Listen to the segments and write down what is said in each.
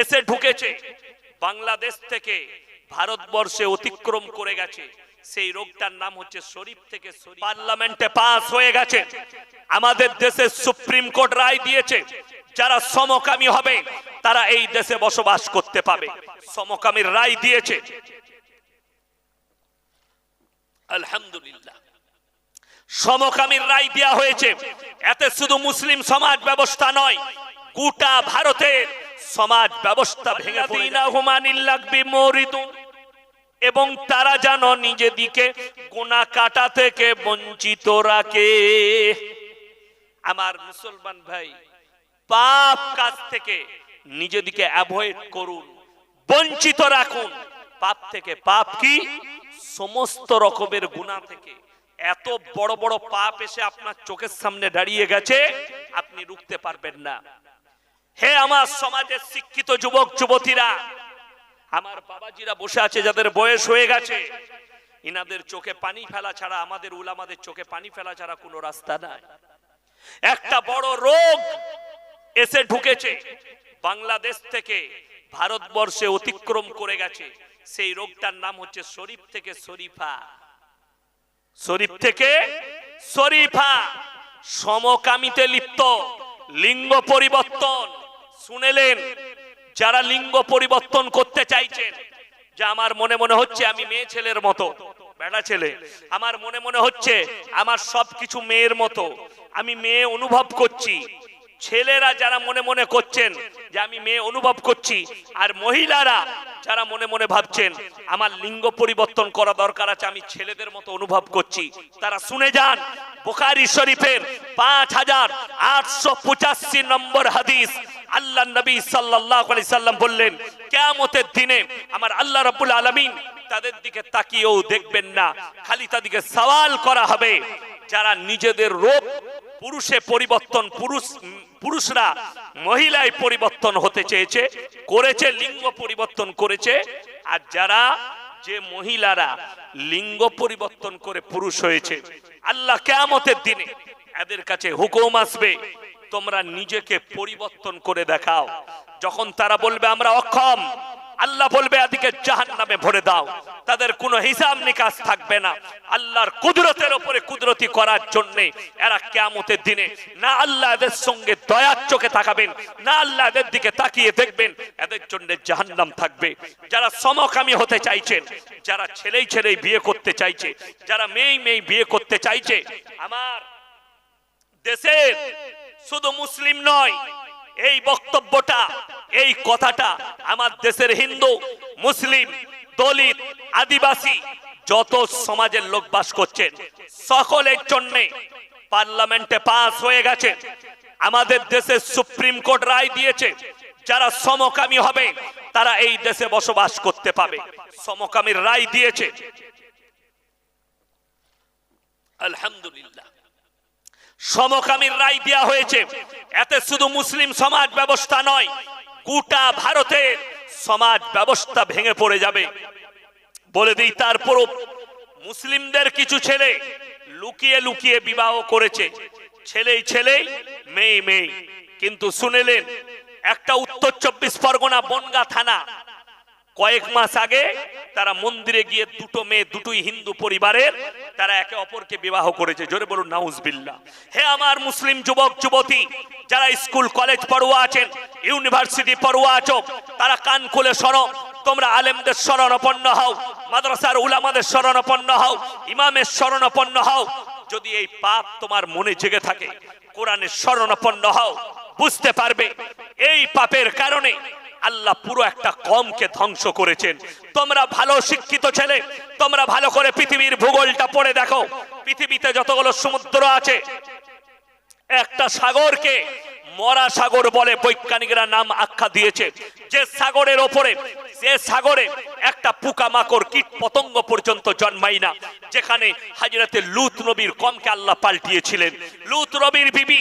এসে ঢুকেছে। বাংলাদেশ থেকে ভারতবর্ষে অতিক্রম করে গেছে। সেই রোগটার নাম হচ্ছে শরীফ থেকে। পার্লামেন্টে পাস হয়ে গেছে। আমাদের দেশে সুপ্রিম কোর্ট রায় দিয়েছে, যারা সমকামী হবে, তারা এই দেশে বসবাস করতে পাবে সমকামীর রায় দিয়েছে। আলহামদুলিল্লাহ। সমকামীর রায় দেওয়া হয়েছে। এতে শুধু মুসলিম সমাজ ব্যবস্থা নয়, গোটা ভারতের সমাজ ব্যবস্থা ভেঙে পড়ে এবং তারা যেন নিজেদিকে গোনা কাটা থেকে বঞ্চিত রাখে। আমার মুসলমান ভাই, পাপ কাজ থেকে নিজেদিকে অ্যাভয়েড করুন, বঞ্চিত রাখুন। পাপ থেকে পাপ কি? সমস্ত রকমের গুণা থেকে। এত বড় বড় পাপ এসে আপনার চোখের সামনে দাঁড়িয়ে গেছে, আপনি রুখতে পারবেন না। হে আমার সমাজের শিক্ষিত যুবক, যুবতীরা, আমার বাবাজিরা বসে আছে যাদের বয়স হয়ে গেছে। ইনাদের চোখে পানি ফেলা ছাড়া, আমাদের উলামাদের চোখে পানি ফেলা ছাড়া কোনো রাস্তা নাই। একটা বড় রোগ এসে ঢুকেছে, বাংলাদেশ থেকে ভারতবর্ষে অতিক্রম করে গেছে। সেই রোগটার নাম হচ্ছে শরীফ থেকে শরীফা। শরীফ থেকে শরীফা। সমকামিতে লিপ্ত, লিঙ্গ পরিবর্তন। শুনেলেন, যারা লিঙ্গ পরিবর্তন করতে চাইছেন যে আমার মনে মনে হচ্ছে আমি মেয়ে ছেলের মতো বেড়া ছেলে, আমার মনে মনে হচ্ছে আমার সবকিছু মেয়ের মতো, আমি মেয়ে অনুভব করছি। ছেলেরা যারা মনে মনে করছেন যে আমি মেয়ে অনুভব করছি, আর মহিলারা যারা মনে মনে ভাবছেন, আমার লিঙ্গ পরিবর্তন করা দরকার আছে, আমি ছেলেদের মতো অনুভব করছি, তারা শুনে যান, বোখারি শরীফের পাঁচ হাজার আটশো পঁচাশি নম্বর হাদিস আল্লাহ নবী সাল্লাহ সাল্লাম বললেন, কেয়ামতের দিনে আমার আল্লাহ রবুল আলমিন তাদের দিকে তাকিয়েও দেখবেন না। খালি তাদেরকে সওয়াল করা হবে। যারা নিজেদের রোগ পুরুষে পরিবর্তন, পুরুষ, পুরুষরা মহিলায় পরিবর্তন হতে চেয়েছে, করেছে, লিঙ্গ পরিবর্তন করেছে। আর যারা যে মহিলারা লিঙ্গ পরিবর্তন করে পুরুষ হয়েছে, আল্লাহ কেয়ামতের দিনে এদের কাছে হুকুম আসবে তোমরা নিজেকে পরিবর্তন করে দেখাও। যখন তারা বলবে, আমরা অক্ষম, আল্লাহ বলবে, এদিকে জাহান নামে ভরে দাও। তাদের কোনো হিসাব নিকাশ থাকবে না। আল্লাহর কুদরতের উপরে কুদরতি করার জন্য এরা কেমতের দিনে না আল্লাহ এদের সঙ্গে দয়ার চোখে তাকাবেন, না আল্লাহ এদের দিকে তাকিয়ে দেখবেন। এদের জন্য জাহান্নাম থাকবে। যারা সমকামী হতে চাইছেন, যারা ছেলেই ছেলেই বিয়ে করতে চাইছে, যারা মেয়ে মেয়ে বিয়ে করতে চাইছে, আমার দেশের শুধু মুসলিম নয়, এই বক্তব্যটা, এই কথাটা আমার দেশের হিন্দু, মুসলিম, দলিত, আদিবাসী, যত সমাজের লোক বাস করছেন সকলের জন্যে পার্লামেন্টে পাস হয়ে গেছে। আমাদের দেশের সুপ্রিম কোর্ট রায় দিয়েছে, যারা সমকামী হবে, তারা এই দেশে বসবাস করতে পাবে সমকামীর রায় দিয়েছে। আলহামদুলিল্লাহ। সমকামীর রায় দেওয়া হয়েছে। এতে শুধু মুসলিম সমাজ ব্যবস্থা নয়, গোটা ভারতের সমাজ ব্যবস্থা ভেঙে পড়ে যাবে। বলে দিই তারপরও মুসলিমদের কিছু ছেলে লুকিয়ে লুকিয়ে বিবাহ করেছে। ছেলেই ছেলেই মেয়ে মেয়ে কিন্তু শুনেলেন, একটা উত্তর চব্বিশ পরগনা বনগা থানা কয়েক মাস আগে তারা মন্দিরে গিয়ে দুটো মেয়ে, দুটোই হিন্দু পরিবারের, তারা একে অপরকে বিবাহ করেছে। জোরে বলুন নাউজবিল্লা হে আমার মুসলিম যুবক, যুবতী, যারা স্কুল, কলেজ পড়ুয়া আছেন, ইউনিভার্সিটি পড়ুয়া আছো, তারা কান খুলে শোনো। তোমরা আলেমদের শরণাপন্ন হও, মাদ্রাসার উলামাদের শরণাপন্ন হও, ইমামের শরণাপন্ন হও। যদি এই পাপ তোমার মনে জেগে থাকে, কোরআনের শরণাপন্ন হও, বুঝতে পারবে, এই পাপের কারণে আল্লাহ পুরো একটা কমকে ধ্বংস করেছেন। তোমরা ভালো শিক্ষিত ছেলে, তোমরা ভালো করে পৃথিবীর ভূগোলটা পড়ে দেখো। পৃথিবীতে যতগুলো সমুদ্র আছে, একটা সাগরকে মরা সাগর বলে বৈজ্ঞানিকরা নাম আখ্যা দিয়েছে। যে সাগরের ওপরে, যে সাগরে একটা পোকামাকড় কীট পতঙ্গ পর্যন্ত জন্মায় না, যেখানে হাজিরাতে লুত নবীর কমকে আল্লাহ পাল্টিয়েছিলেন। লুত নবীর বিবি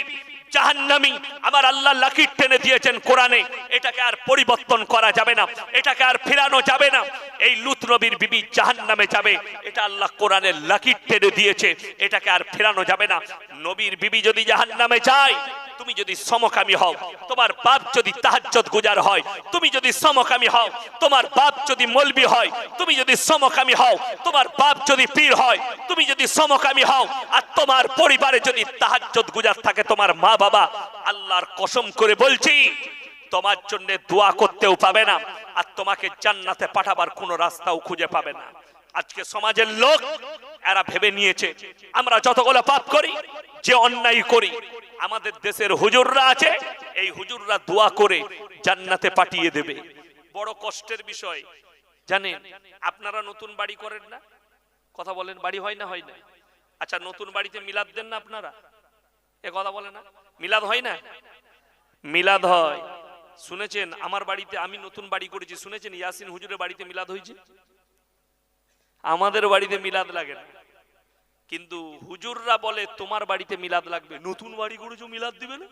জাহান্নামি। আমার আল্লাহ লাকির টেনে দিয়েছেন কোরআনে। এটাকে আর পরিবর্তন করা যাবে না। এটাকে আর ফেরানো যাবে না। এই লুত নবীর বিবি জাহান্নামে যাবে। এটা আল্লাহ কোরআনে লাকির টেনে দিয়েছে। এটাকে আর ফেরানো যাবে না। নবীর বিবি যদি জাহান্নামে যায়, তুমি যদি সমকামী হও, তোমার বাপ যদি তাহাজ্জত গুজার হয়, তুমি যদি সমকামী হও, তোমার বাপ যদি মলবি হয়, তুমি যদি সমকামী হও, তোমার বাপ যদি পীর হয়, তুমি যদি সমকামী হও, আর তোমার পরিবারে যদি তাহাজ্জত গুজার থাকে, তোমার মা বাবা, আল্লাহর কসম করে বলছি, তোমার জন্য দোয়া করতেও পাবে না, আর তোমাকে জান্নাতে পাঠাবার কোনো রাস্তাও খুঁজে পাবে না। আজকে সমাজের লোক, এরা ভেবে নিয়েছে, আমরা যতগুলো পাপ করি, যে অন্যায় করি, আমাদের দেশের হুজুররা আছে, এই হুজুররা দোয়া করে জান্নাতে পাঠিয়ে দেবে। বড় কষ্টের বিষয়, জানেন, আপনারা নতুন বাড়ি করেন না? কথা বলেন, বাড়ি হয় না হয় না। আচ্ছা নতুন বাড়িতে মিলাদ দেন না আপনারা? এ কথা বলে না? মিলাদ হয় না? মিলাদ হয়। শুনেছেন, আমার বাড়িতে আমি নতুন বাড়ি করেছি। শুনেছেন, ইয়াসিন হুজুরের বাড়িতে মিলাদ হয়েছে? আমাদের বাড়িতে মিলাদ লাগে না। কিন্তু হুজুররা বলে, তোমার বাড়িতে মিলাদ লাগবে। নতুন বাড়ি করেছ, মিলাদ দিবে না?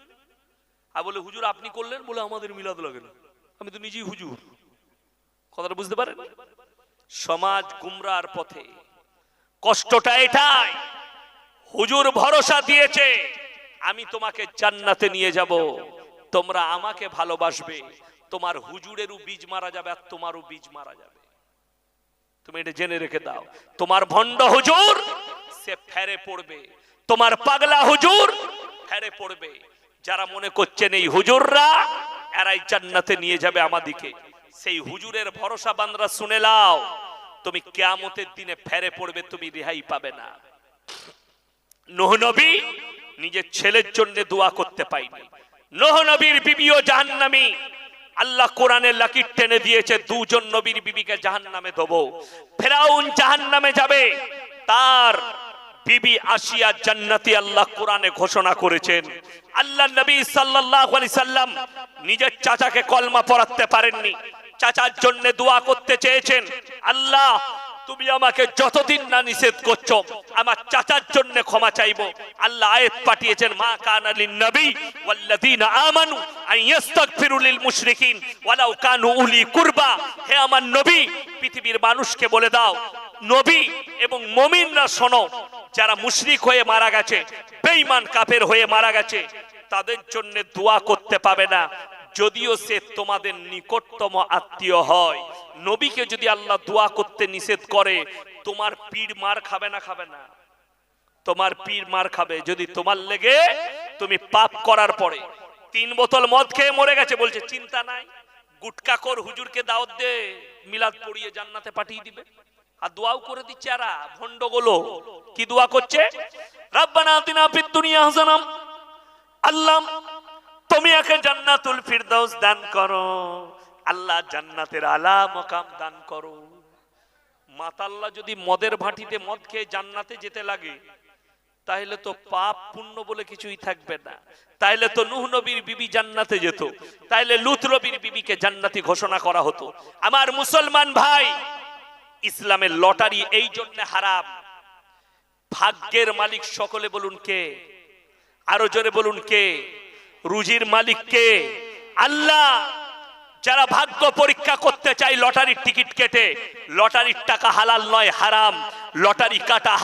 আর বলে, হুজুর, আপনি করলেন? বলে, আমাদের মিলাদ লাগে না। আমি তো নিজেই হুজুর। কথাটা বুঝতে পারেন? সমাজ গুমরার পথে। কষ্টটা এটাই। হুজুর ভরসা দিয়েছে। আমি তোমাকে জান্নাতে নিয়ে যাব। তোমরা আমাকে ভালোবাসবে। তোমার হুজুরেরও বীজ মারা যাবে আর তোমারও বীজ মারা যাবে। তুমি এটা জেনে রেখে দাও। তোমার ভণ্ড হুজুর, সে ফেরে পড়বে। তোমার পাগলা হুজুর, ফেরে পড়বে। যারা মনে করছেন এই হুজুররা, এরাই জান্নাতে নিয়ে যাবে আমাদিকে সেই হুজুরের ভরসা বান্দরা শুনে লাও তুমি কেয়ামতের দিনে ফেরে পড়বে, তুমি রেহাই পাবে না। নোহ নবী নিজের ছেলের জন্য দোয়া করতে পাইনি। নোহ নবীর বিবিও জাহান্নামী। আল্লাহ কোরআনে লাকির টেনে দিয়েছে, দুজন নবীর বিবিকে জাহান্নামে দেবো ফেরাউন জাহান্নামে যাবে, তার বিবি আসিয়া জান্নাতি আল্লাহ কোরআনে ঘোষণা করেছেন। আল্লাহ নবী সাল্লাল্লাহু আলাইহি সাল্লাম নিজের চাচাকে কলমা পড়াতে পারেননি। চাচার জন্য দোয়া করতে চেয়েছেন, আল্লাহ তুমি আমাকে যতদিন না নিষেধ করছ, আমার চাচার জন্য ক্ষমা চাইব। আল্লাহ আয়াত পাঠিয়েছেন, মা কানা লিন নবী ওয়াল্লাযীনা আমানু আন ইস্তাগফিরু লিল মুশরিকিন ওয়ালাউ কানু উলি কুরবা। হে আমার নবী, পৃথিবীর মানুষকে বলে দাও, নবী এবং মুমিনরা শোনো, যারা মুশরিক হয়ে মারা গেছে, বেঈমান কাফের হয়ে মারা গেছে, তাদের জন্য দোয়া করতে পাবে না। যদিও সে তোমাদের নিকটতম আত্মীয় হয়, নবীকে যদি আল্লাহ দোয়া করতে নিষেধ করে, তোমার পীর মার খাবে না খাবে না। তোমার পীর মার খাবে, যদি তোমার লেগে তুমি পাপ করার পরে, তিন বোতল মদ খেয়ে মরে গেছে বলছে, চিন্তা নাই, গুটকা কর হুজুরকে দাওয়াত দে, মিলাদ পড়িয়ে জান্নাতে পাঠিয়ে দিবে। আর দোয়াও করে দিচ্ছে আরা ভন্ডগুলো কি দোয়া করছে? রাব্বানা আতিনা ফিদ দুনিয়া হাসানাম আল্লাহ তুমি একে জান্নাতুল ফিরদাউস দান করো। আল্লাহ জান্নাতের আলা মকাম দান করো। মাতাল্লাহ যদি মদের ভাটিতে মদ খেয়ে জান্নাতে যেতে লাগে, তাহলে তো পাপ পুণ্য বলে কিছুই থাকবে না। তাইলে তো নুহ নবীর বিবি জান্নাতে যেত। তাইলে লুত নবীর বিবিকে জান্নাতি ঘোষণা করা হতো। আমার মুসলমান ভাই, ইসলামের লটারি এই জন্য হারাম। ভাগ্যের মালিক সকলে বলুন কে? আরও জোরে বলুন কে? রুজির মালিককে আল্লাহ, যারা ভাগ্য পরীক্ষা করতে চাই লটারির টিকিট কেটে, লটারির টাকা হালাল নয়, হারাম, লটারি কাটা।